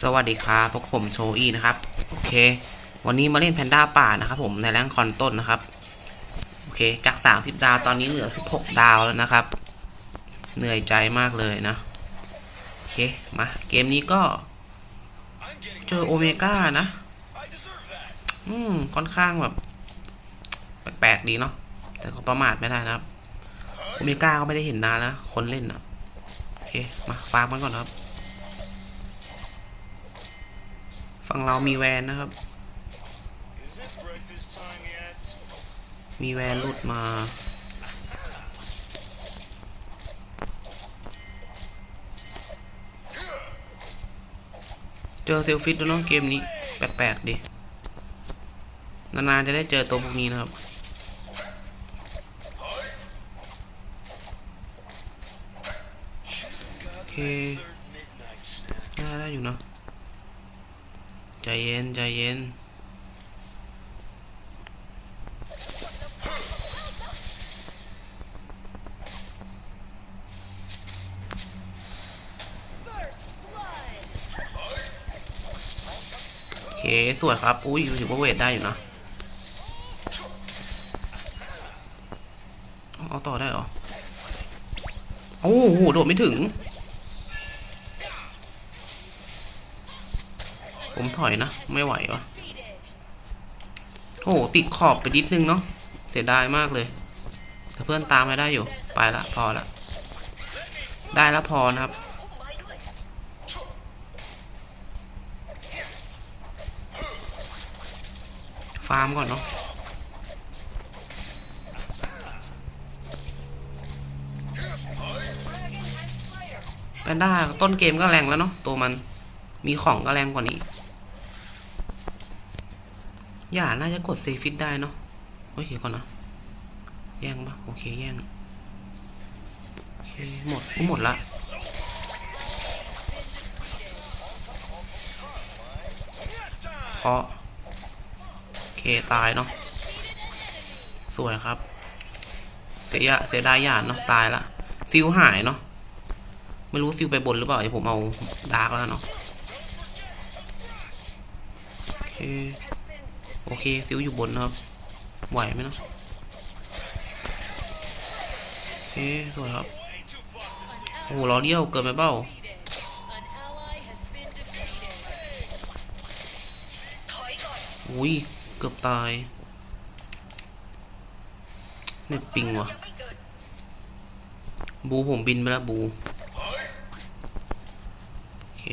สวัสดีครับพวกผมโชอี้นะครับ โอเค วันนี้มาเล่นแพนด้าป่านะครับผมในแรงคอนต้นนะครับ โอเค จาก 30 ดาวตอนนี้เหลือ 16 ดาวแล้วนะครับ เหนื่อยใจมากเลยนะ โอเค มา เกมนี้ก็ เจอโอเมก้านะ อืม ค่อนข้างแบบ แปลกๆดีเนาะ แต่ก็ประมาทไม่ได้นะครับ โอเมก้าก็ไม่ได้เห็นนานแล้ว คนเล่นอะ โอเค มาฟาร์มกันก่อนนะครับ ฝั่งเรามีแวนนะครับ Is it breakfast time yet? มีแวนหลุดมาเจอเซลฟิตด้วยเนาะเกมนี้ แปลกๆดิ นานๆจะได้เจอตัวพวกนี้นะครับ โอเค Midnight snack. น่าได้อยู่เนาะ ใจเย็น ใจเย็น โอเค สวยครับ อุ้ยถือว่าเวทได้อยู่นะ เอาต่อได้เหรอ โอ้โห โดดไม่ถึง ผมถอยนะ ไม่ไหววะโอ้โหติดขอบไปนิดนึงเนาะเสียดายมากเลยแต่เพื่อนตามมาได้อยู่ ไปละพอละ ได้แล้วพอนะครับ ฟาร์มก่อนเนาะแพนด้าต้นเกมก็แรงแล้วเนาะตัวมันมีของก็แรงกว่านี้ อย่าน่าจะกดเซฟิตได้เนาะโอ้ยเดี๋ยก่อนนะ แย่งปะโอเคแย่งหมดหมดละเคาะโอเคตายเนาะสวยครับ เสียเสียดายหยานเนาะตายละซิลหายเนาะไม่รู้ซิลไปบนหรือเปล่าเดี๋ยวผมเอาดาร์กแล้วเนาะโอเค โอเคซิลอยู่บนนะครับไหวไหมเนาะโอเคสวยครับ โอ้โหล้อเลี้ยวเกินไปเปล่าอุ้ย เกือบตาย เน็ตปิงวะบูผมบินไปแล้วบู โอเค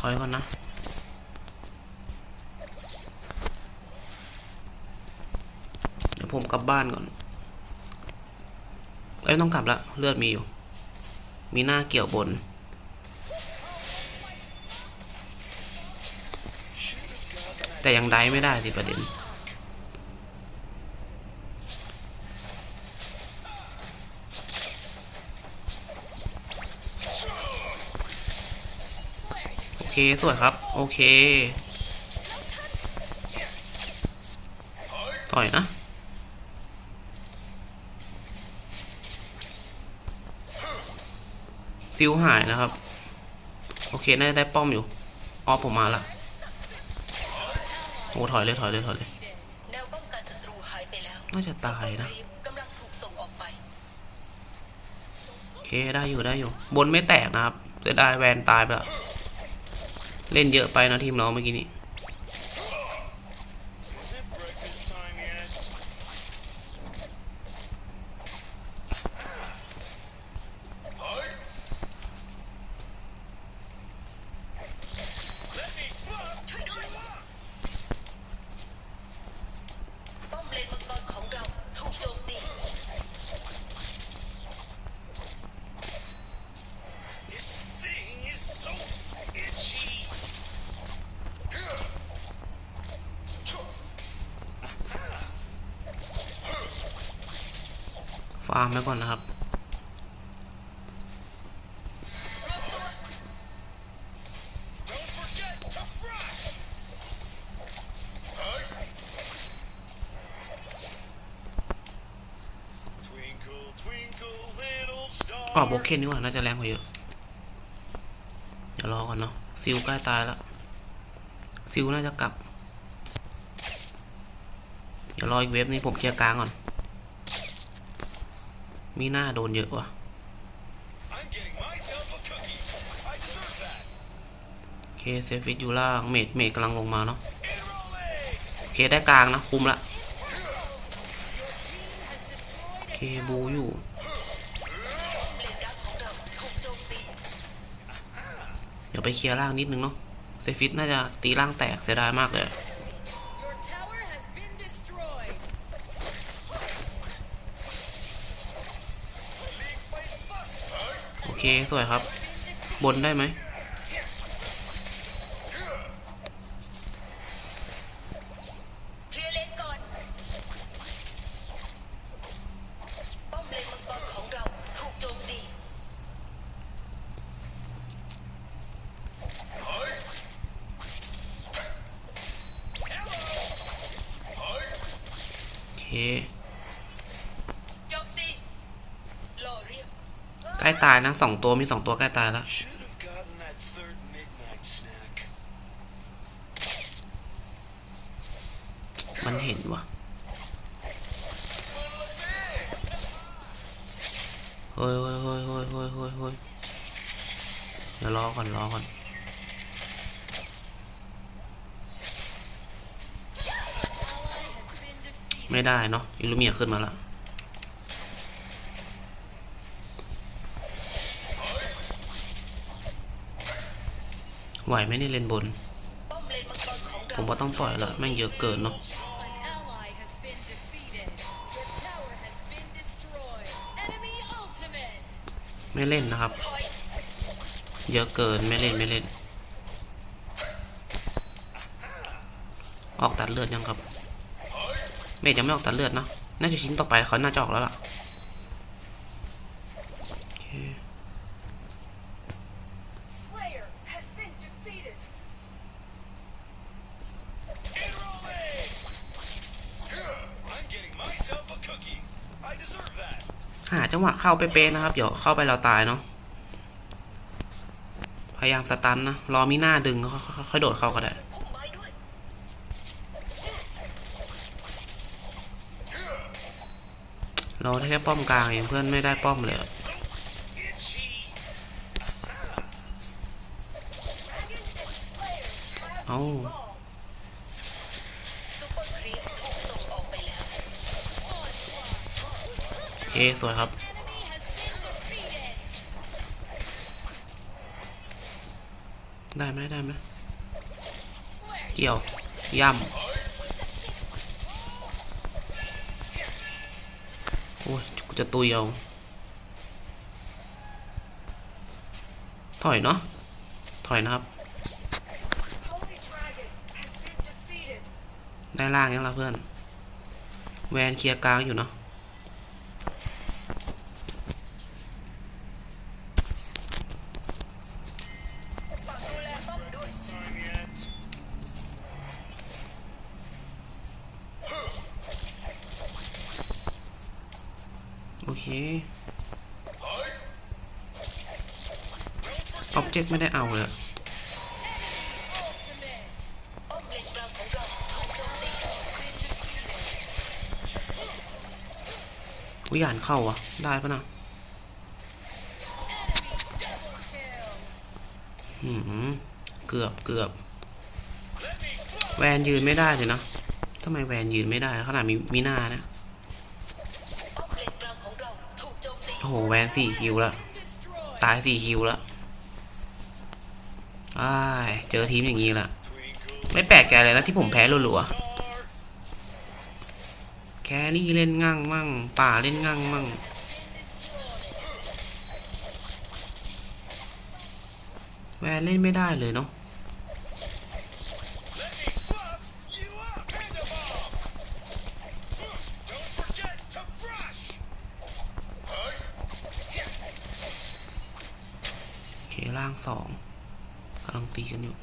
ถอยก่อนนะเดี๋ยวผมกลับบ้านก่อนเอ้ยต้องกลับละเลือดมีอยู่ มีหน้าเกี่ยวบนแต่ยังได้ไม่ได้สิประเด็น โอเค สวยครับ โอเค ต่อยนะซิลหายนะครับ โอเค น่าจะได้ป้อมอยู่ออฟผมมาละโอ้ถอยเลยถอยเลยถอยเลยน่าจะตายนะโอเคได้อยู่ได้อยู่ บนไม่แตกนะครับเสียดายแวนตายไปแล้ว เล่นเยอะไปนะทีมเราเมื่อกี้นี้ ฟาร์มไว้ก่อนนะครับ อ๋อโบเคนนี่ว่าน่าจะแรงกว่าเยอะเดี๋ยวรอก่อนเนาะซิลใกล้ตายแล้วซิลน่าจะกลับ เดี๋ยวรออีกเว็บนี้ผมเคลียร์กลางก่อน มีหน้าโดนเยอะว่ะโอเคเซฟิตอยู่ล่างเมดเมดกำลังลงมาเนาะโอเคได้กลางนะ คุมละโอเคบูอยู่เลนดักของเราถูกโจมตีเดี๋ยวไปเคลียร์ล่างนิดนึงเนาะเซฟิตน่าจะตีล่างแตกเสียดายมากเลย เค สวยครับ บนได้ไหมเคลีย ใกล้ตายนะสองตัวมีสองตัวใกล้ตายแล้วมันเห็นวะเฮ้ยเฮ้ยเฮ้ยเฮ้ยเฮ้ยเฮ้ยเฮ้ยเดี๋ยวรอก่อนรอก่อนไม่ได้เนาะอิลูเมียขึ้นมาละ ไหวไหมนี่เลนบน ผมว่าต้องปล่อยละแม่งเยอะเกินเนาะไม่เล่นนะครับ เยอะเกินไม่เล่นไม่เล่น ออกตัดเลือดยังครับ เมจยังไม่ออกตัดเลือดเนอะน่าจะชิ้นต่อไปเขาน่าจะออกแล้วล่ะโอเค Slayer has been defeated Enrolling! I'm getting myself a cookie. I deserve that. หาจังหวะ เข้าไปเป๊ะนะครับ เดี๋ยวเข้าไปเราตายเนาะ พยายามสตันนะ รอมีหน้าดึงค่อยๆค่อยโดดเข้าก็ได้ เราได้แค่ป้อมกลางเองเพื่อนไม่ได้ป้อมเลยเอ้าเอสวยครับ ได้ไหมได้ไหมเกี่ยว ย่ำโอ้ยกูจะตุยเอาถอยเนาะถอยนะครับ ได้ล่างยังละเพื่อน แวนเคลียร์กลางอยู่เนาะ ฝากดูแลป้อมด้วย Time yet? โอเคออบเจกต์ไม่ได้เอาเลย Ultimate. ป้อมเลนกลางของเราถูกโจมตี Been defeated. วิญญาณเข้าอะ ได้ปะนะ Enemy double kill. หืมเกือบเกือบ แวนยืนไม่ได้เลยนะทำไมแวนยืนไม่ได้ขนาดมีมีหน้านะ หแวนสี่คิวแล้ว ตายสี่คิวแล้วอ้าเจอทีมอย่างนี้ละไม่แปลกใจเลยนะที่ผมแพ้รัวๆแค่นี่เล่นง่างมั่ง ป่าเล่นง่างมั่ง แวนเล่นไม่ได้เลยเนาะ สองกำลังตีกันอยู่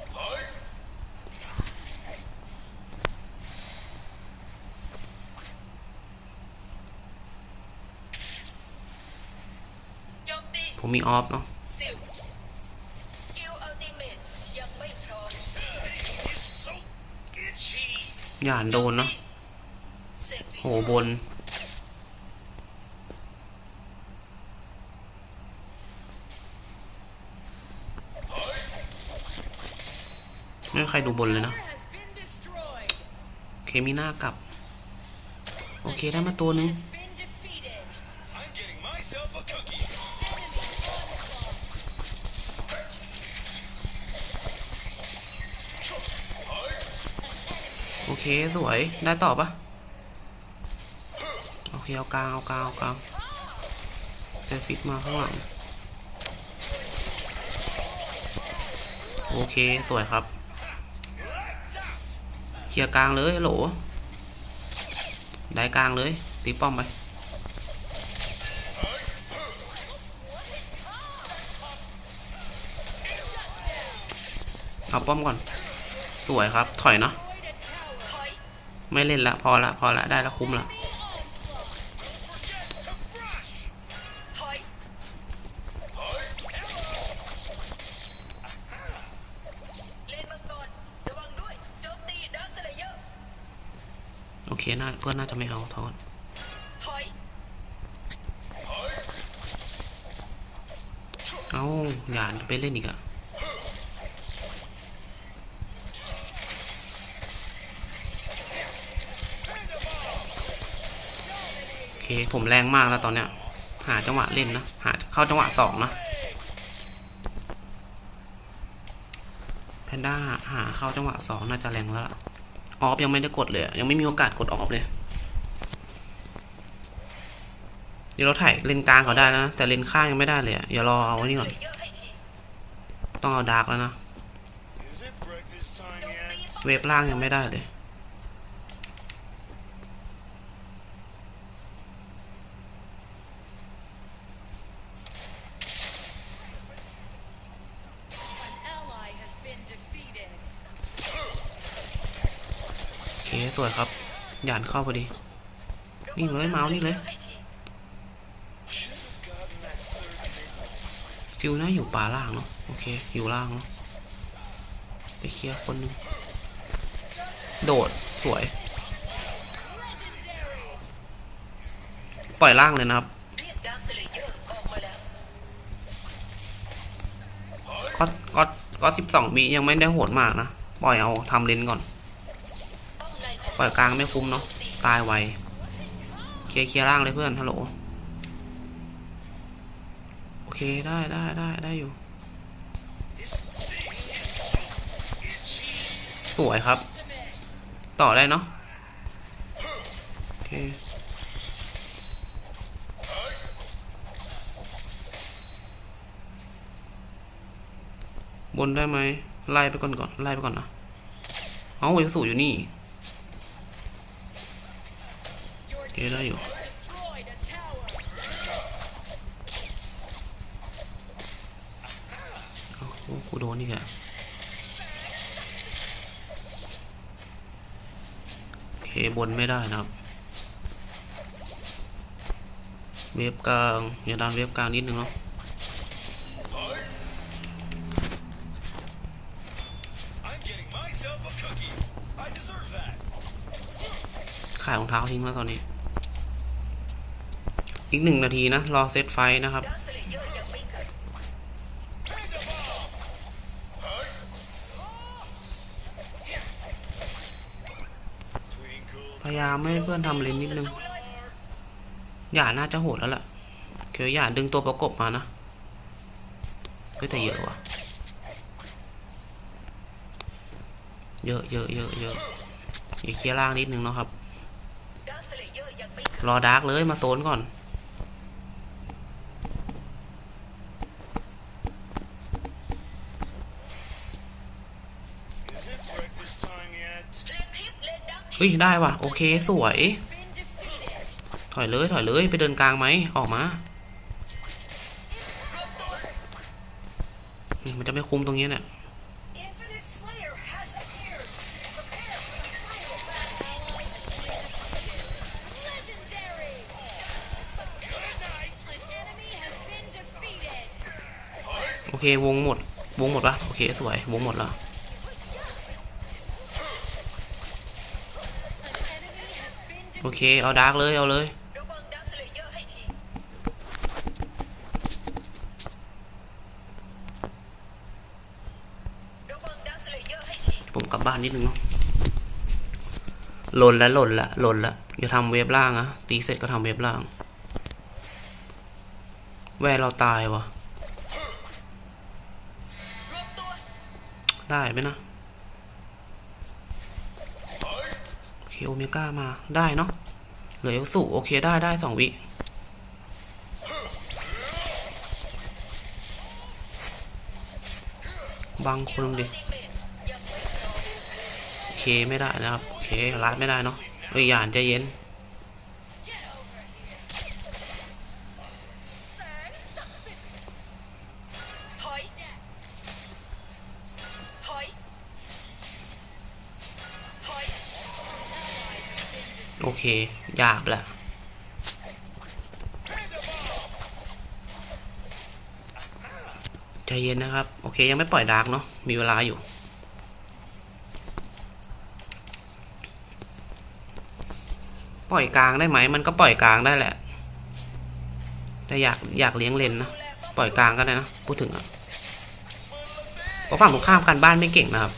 ผมมีออฟเนาะอย่าโดนเนาะโหบน ไม่มีใครดูบนเลยนะเคมีหน้ากลับ โอเคได้มาตัวหนึงโอเค สวย ได้ต่อปะโอเค เอากลาง เอากลาง เอากลางเซฟิกมาข้างหลัง โอเค สวยครับ ลียร์กลางเลยโหลได้กลางเลย ตีป้อมไป เอาป้อมก่อน สวยครับ ถอยเนาะ ไม่เล่นละ พอละ พอละ ได้ละคุ้มละ น่าเพื่อนน่าจะไม่เอาทอนเอาอย่าไปเล่นอีกอะโอเค ผมแรงมากแล้วตอนเนี้ย หาจังหวะเล่นนะ หาเข้าจังหวะสองนะแพนด้าหาเข้าจังหวะสองน่าจะแรงแล้วล่ะ ออฟยังไม่ได้กดเลยอะยังไม่มีโอกาสกดออฟเลย เดี๋ยวเราถ่ายเลนกลางเขาได้แล้วนะ แต่เลนข้างยังไม่ได้เลยอะอย่ารอเอาไว้นี่ก่อนเยอะให้ทีต้องเอาดาร์กแล้วนะ Is it breakfast time โจม yet? ตีป้อมเวฟล่างยังไม่ได้เลย An ally has been defeated. โอเค สวยครับหยานเข้าพอดีนี่เลยเมาส์นี่เลยซิวน่าอยู่ป่าล่างเนาะโอเค อยู่ล่างเนาะไปเคลียร์คนหนึงโดดสวย ปล่อยล่างเลยนะครับ ก็ก็ก็สิบสองวิยังไม่ได้โหดมากนะ ปล่อยเอาทำเลนก่อน ปล่อยกลางไม่คุ้มเนาะตายไวเคลียร์เคลียร์ล่างเลยเพื่อนฮัลโหลโอเคได้ได้ได้ได้อยู่ สวยครับ ต่อได้เนาะโอเคบนได้ไหมไล่ไปก่อนก่อนไล่ไปก่อนนะเอาเวลสูอยู่นี่ Your โอเคได้อยู่โอ้กูโดนนี่แกโอเคบนไม่ได้นะครับเวฟกลางอย่าดันเวฟกลางนิดนึงเนาะขายรองเท้าทิ้งแล้วตอนนี้ อีกหนึ่งนาทีนะ รอเซตไฟนะครับ พยายามไม่เพื่อนทำเลนนิดนึง อย่าน่าจะโหดแล้วล่ะเคียวอย่าดึงตัวประกบมานะเฮ้ยแต่เยอะว่ะ เยอะเยอะเยอะเยอะอย่าเคลียร์ล่างนิดนึงเนาะครับ รอดาร์กเลยมาโซนก่อน Is it breakfast time yet? เลนคลิป เฮ้ยได้ว่ะโอเคสวย ถอยเลยถอยเลยไปเดินกลางไหมออกมา มันจะไม่คุมตรงนี้เนี่ยโอเค วงหมด วงหมดปะโอเค สวย วงหมดแล้ว โอเค เอาดาร์กเลย เอาเลย ผมกลับบ้านนิดนึงเนาะหล่นแล้วหล่นละหล่นละอย่าทำเวฟล่างอะตีเสร็จก็ทำเวฟล่าง แวรเราตายวะได้ไหมนะ โอเคโอเมก้ามาได้เนาะเหลือเอลสุโอเคได้ได้สองวิบางคนดิโอเคไม่ได้นะครับ โอเครัดไม่ได้เนาะเอ้ยยานใจเย็น หยาบแหละใจเย็นนะครับ โอเค ยังไม่ปล่อยดาร์กเนาะมีเวลาอยู่ปล่อยกลางได้ไหม มันก็ปล่อยกลางได้แหละ แต่อยากอยากเลี้ยงเลนนะ ปล่อยกลางก็ได้นะ พูดถึงอะเพราะฝั่งตรงข้ามกันบ้านไม่เก่งนะครับ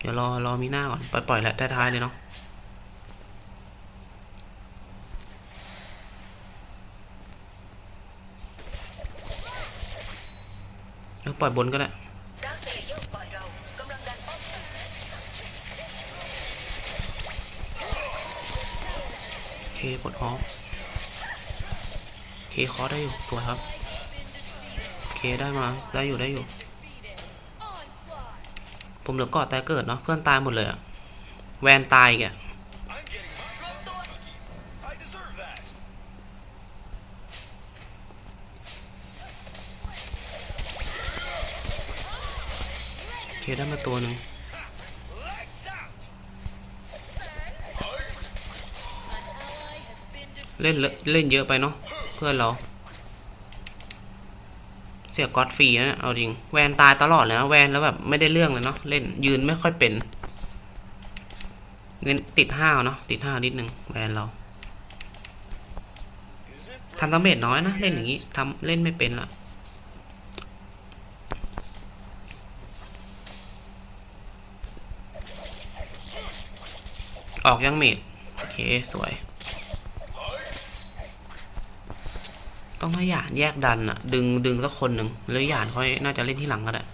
เดี๋ยวรอรอมีหน้าก่อน ปล่อยปล่อยแหละท้ายๆเลยเนาะแล้วปล่อยบนก็ได้เลเยอร์ฝ่ายเรากำลังดันป้อมโอเคกดออฟโอเคคอได้อยู่สวยครับโอเคได้มาได้อยู่ได้อยู่ ผมเหลือกอดแต่เกิดเนาะเพื่อนตายหมดเลยอะแวนตายอีกโอเคได้มาตัวหนึ่งเล่นเล่นเยอะไปเนาะเพื่อนเรา สียก๊อตฟรีนะเอาจริงแวนตายตลอดเลยนะแวนแล้วแบบไม่ได้เรื่องเลยเนาะเล่นยืนไม่ค่อยเป็นเน้นติดห้าวเนาะติดห้าวนิดนึงแวนเราทำดาเมจน้อยนะเล่นอย่างนี้ทำเล่นไม่เป็นละออกยังเมดโอเค สวย ต้องให้หยานแยกดันอะดึงดึงสักคนหนึ่งแล้วหยานค่อยน่าจะเล่นที่หลังก็ได้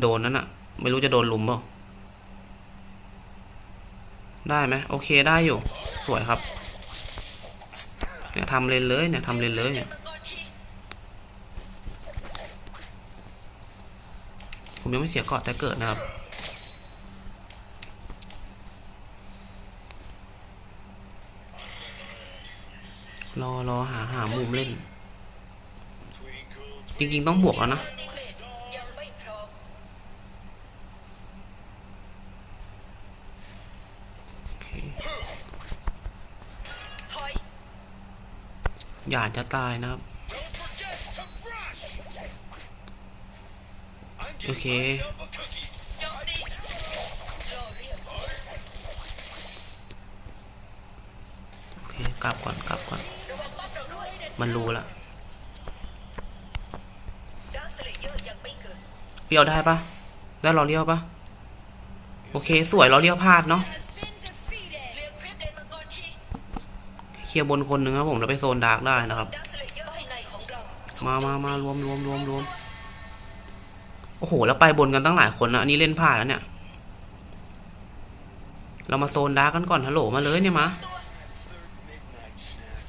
โดนนั่นอะไม่รู้จะโดนลุมเปล่าได้ไหมโอเคได้อยู่ สวยครับเนี่ยทำเลนเลยเนี่ยทำเลนเลยเนี่ย มังกรที ผมยังไม่เสียเกาะแต่เกิดนะครับรอรอหาหามุมเล่น จริง ๆ ต้องบวกแล้วนะอยาดจะตายนะครับ โอเรียกโอเค กลับก่อน กลับก่อน มันรู้ละเลเยอร์ยังไม่เกิดเลี้ยวได้ปะได้รอเลี้ยวปะโอเค สวยรอเลี้ยวพลาดเนาะเคลียร์บนคนหนึ่งครับผมแล้วไปโซนดาร์กได้นะครับดักสเลเยอร์ให้ในของเรามามามารวมรวมรวมรวม โอ้โห แล้วไปบนกันตั้งหลายคนนะอันนี้เล่นพลาดแล้วเนี่ย เรามาโซนดาร์กกันก่อนฮัลโหลมาเลยเนี่ยมา Midnight snack.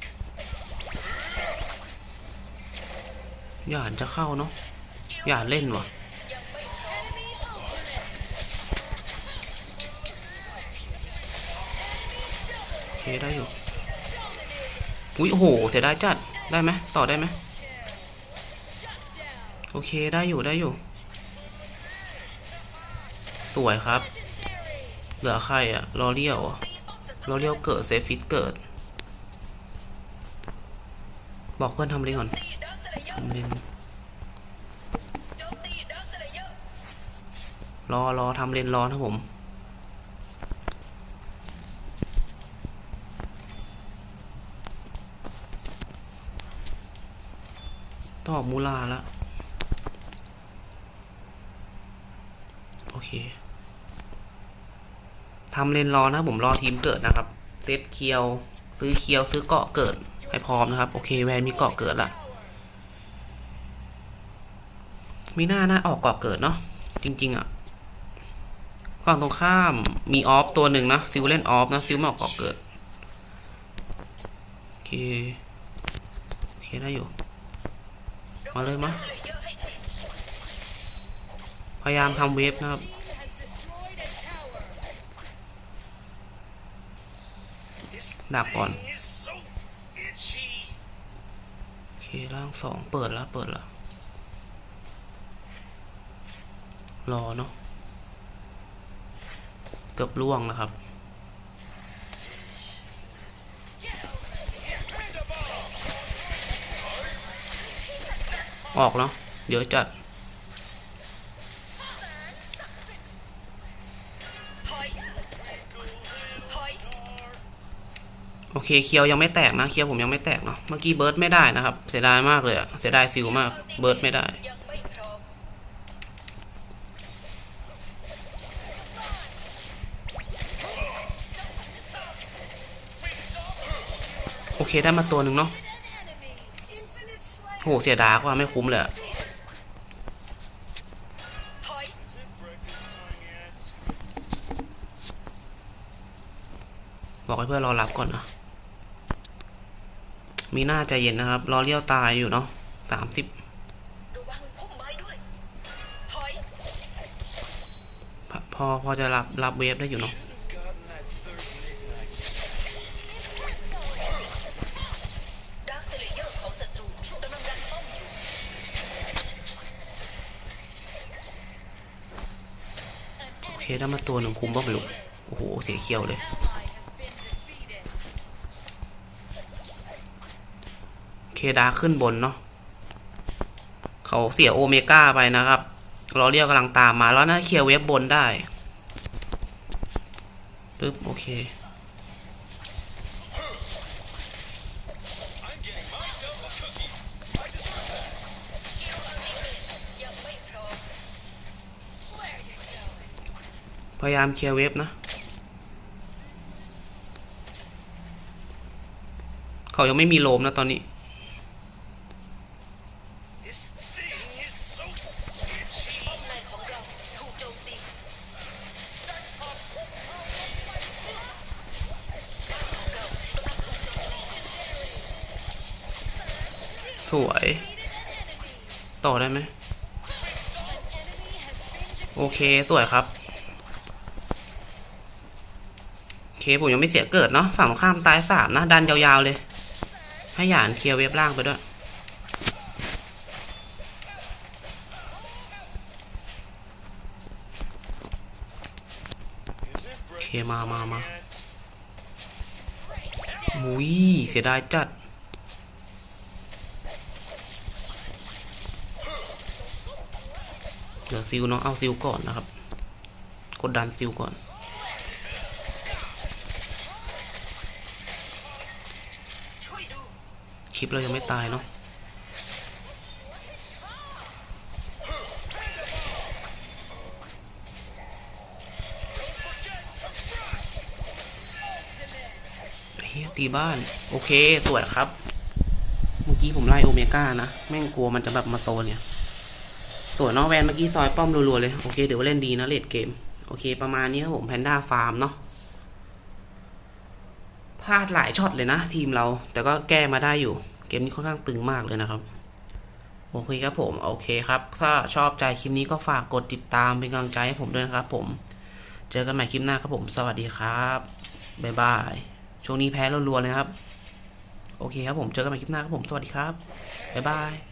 หยานจะเข้าเนาะหยาเล่นวะยังไม่พร้อม Enemy ultimate. โอเคได้อยู่อุ้ยโอ้โห เสียดายจัด ได้ไหมต่อได้ไหมโอเคได้อยู่ได้อยู่ สวยครับ เหลือใครอะลอเรียวลอเรียวเกิดเซฟิตเกิด บอกเพื่อนทำอะไรก่อนตีดักสเลเยทำเล่นโจมตีดักสเลเยอร์รอรอทำเลนรอนะผมตองออกมูลาแล้ว โอเค ทำเลนรอนะผมรอทีมเกิดนะครับ เซตเคียว ซื้อเคียวซื้อเกาะเกิดให้พร้อมนะครับ โอเคแวนมีเกาะเกิดละมีหน้าหน้าออกเกาะเกิดเนาะจริง ๆอะฝั่งตรงข้ามมีออฟตัวหนึ่งนะฟิวเล่นออฟนะฟิวไม่ออกเกาะเกิดโอเคโอเคได้อยู่ มาเลยมาสเลเยอร์ให้ทีพยายามทำเวฟนะครับ ดักก่อน โอเคร่างสองเปิดแล้วเปิดแล้ว รอเนาะ เกือบล่วงนะครับ ออกแล้วเดี๋ยวจัด โอเคเคียวยังไม่แตกนะเคียวผมยังไม่แตกเนาะเมื่อกี้เบิร์ดไม่ได้นะครับ เสียดายมากเลยอะเสียดายซิลมากเบิร์ดไม่ได้ไโอเคได้มาตัวหนึ่งเนาะโหเสียดายกว่าไม่คุ้มเลยบอกให้เพื่อนรอรับก่อนนะ มีหน้าใจเย็นนะครับ รอเลี้ยวตายอยู่เนาะสามสิบระวังพุ่มไม้ด้วยถอยพอพอจะรับรับเวฟได้อยู่เนาะ Gotten that third midnight. ดักสเลเยอร์ของศัตรูกำลังดันป้อมอยู่โอเคได้มาตัวหนึ่งคุ้มบ้างไม่รู้โอ้โห เสียเคียวเลย เคดาขึ้นบนเนาะเขาเสียโอเมก้าไปนะครับรอเรียวกำลังตามมาแล้วนะเคลียร์เวฟบบนได้ปึ๊บโอเคพยายามเคลียร์เวฟนะ เขายังไม่มีโลมนะตอนนี้ โอเคสวยครับโอเคผมยังไม่เสียเกิดเนาะฝั่งข้ามตายสามนะดันยาวๆเลย ให้หยานเคลียร์เวฟล่างไปด้วย Is it breakfast Okay, ma, ma, time ma. yet? มุยเสียดายจัด เดี๋ยว ซิลเนาะเอาซิลก่อนนะครับ กดดันซิลก่อนคลิปเรายังไม่ตายเนาะเฮียตีบ้าน โอเค สวยครับ เมื่อกี้ผมไล่โอเมก้านะ แม่งกลัวมันจะแบบมาโซนเนี่ย สวยเนาะแวนเมื่อกี้ซอยป้อมรัวๆเลย โอเคเดี๋ยวว่าเล่นดีนะเลดเกม โอเค ประมาณนี้ครับผมแพนด้าฟาร์มเนาะพลาดหลายช็อตเลยนะ ทีมเรา แต่ก็แก้มาได้อยู่ เกมนี้ค่อนข้างตึงมากเลยนะครับ โอเคครับผม โอเคครับ ถ้าชอบใจคลิปนี้ก็ฝากกดติดตามเป็นกำลังใจให้ผมด้วยนะครับผม เจอกันใหม่คลิปหน้าครับผม สวัสดีครับบ๊ายบาย ช่วงนี้แพ้รัวๆเลยครับ โอเคครับผม เจอกันใหม่คลิปหน้าครับผม สวัสดีครับบ๊ายบาย